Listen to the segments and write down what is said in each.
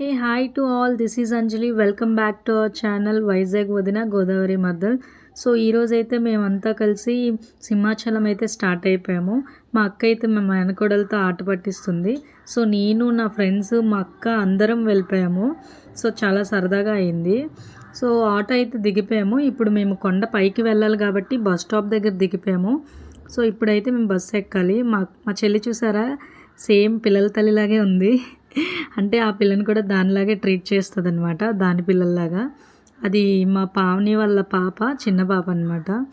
Hey hi to all this is Anjali welcome back to our channel Vizag వదిన Godavari మద్దల్ so ఈరోజు అయితే మేమంతా కలిసి సింహాచలం అయితే స్టార్ట్ అయిపోయాము. మా అక్క అయితే మేము వెనకొడలతో ఆట పట్టిస్తుంది. సో నేను నా ఫ్రెండ్స్ మా అక్క అందరం వెళ్ళిపోయాము. సో చాలా సరదాగా అయింది. సో ఆటో అయితే దిగిపోయాము. ఇప్పుడు మేము కొండ పైకి వెళ్ళాలి కాబట్టి బస్ స్టాప్ దగ్గర దిగిపోయాము. సో ఇప్పుడైతే మేము బస్సు ఎక్కాలి. మా మా చెల్లి చూసారా? సేమ్ పిల్లల తల్లిలాగే ఉంది. అంటే ఆ పిల్లని కూడా దానిలాగే ట్రీట్ చేస్తుంది అనమాట దాని పిల్లల్లాగా. అది మా పావని వాళ్ళ పాప చిన్న పాప అనమాట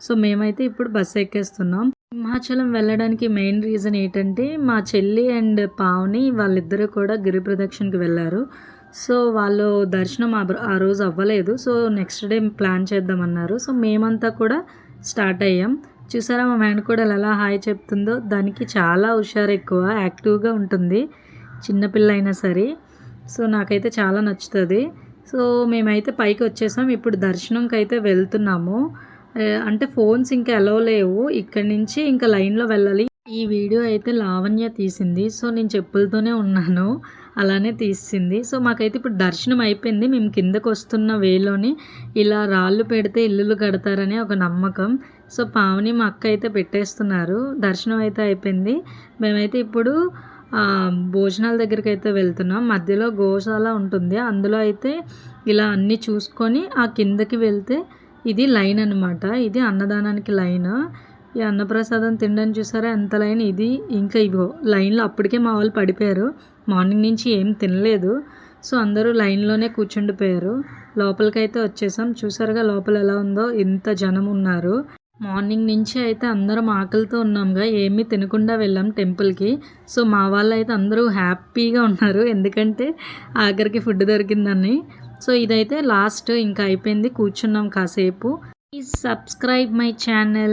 సో మేమైతే ఇప్పుడు బస్సు ఎక్కేస్తున్నాం. హిమాచలం వెళ్ళడానికి మెయిన్ రీజన్ ఏంటంటే మా చెల్లి అండ్ పావని వాళ్ళిద్దరూ కూడా గిరి ప్రదక్షిణకి వెళ్ళారు. సో వాళ్ళు దర్శనం ఆ ఆ రోజు అవ్వలేదు. సో నెక్స్ట్ డే ప్లాన్ చేద్దామన్నారు. సో మేమంతా కూడా స్టార్ట్ అయ్యాం. చూసారా మా మేనకోడలు ఎలా హాయ్ చెప్తుందో? దానికి చాలా హుషారు ఎక్కువ యాక్టివ్గా ఉంటుంది. చిన్నపిల్ల అయినా సరే. సో నాకైతే చాలా నచ్చుతుంది. సో మేమైతే పైకి వచ్చేసాం. ఇప్పుడు దర్శనంకి అయితే వెళ్తున్నాము అంటే ఫోన్స్ ఇంకా అలో లేవు. ఇక్కడి నుంచి ఇంకా లైన్లో వెళ్ళాలి. ఈ వీడియో అయితే లావణ్య తీసింది. సో నేను చెప్పులతోనే ఉన్నాను. అలానే తీసింది. సో మాకైతే ఇప్పుడు దర్శనం అయిపోయింది. మేము కిందకు వస్తున్న వేలోని ఇలా రాళ్ళు పెడితే ఇల్లులు కడతారనే ఒక నమ్మకం. సో పావని మా అక్క అయితే పెట్టేస్తున్నారు. దర్శనం అయితే అయిపోయింది. మేమైతే ఇప్పుడు భోజనాల దగ్గరికి అయితే వెళ్తున్నాం. మధ్యలో గోశాల ఉంటుంది. అందులో అయితే ఇలా అన్నీ చూసుకొని ఆ కిందకి వెళ్తే ఇది లైన్ అనమాట ఇది అన్నదానానికి లైన్. ఈ అన్నప్రసాదం తినడానికి చూసారా? ఎంత లైన్? ఇది ఇంకా ఇగో లైన్లో అప్పటికే మా వాళ్ళు పడిపోయారు. మార్నింగ్ నుంచి ఏం తినలేదు. సో అందరూ లైన్లోనే కూర్చుండిపోయారు. లోపలికైతే వచ్చేసాం. చూసారుగా లోపల ఎలా ఉందో? ఇంత జనం ఉన్నారు. మార్నింగ్ నుంచి అయితే అందరం ఆకలితో ఉన్నాంగా ఏమీ తినకుండా వెళ్ళాం టెంపుల్కి. సో మా వాళ్ళు అయితే అందరూ హ్యాపీగా ఉన్నారు. ఎందుకంటే ఆఖరికి ఫుడ్ దొరికిందని. సో ఇదైతే లాస్ట్ ఇంకా అయిపోయింది. కూర్చున్నాం కాసేపు. Please subscribe my channel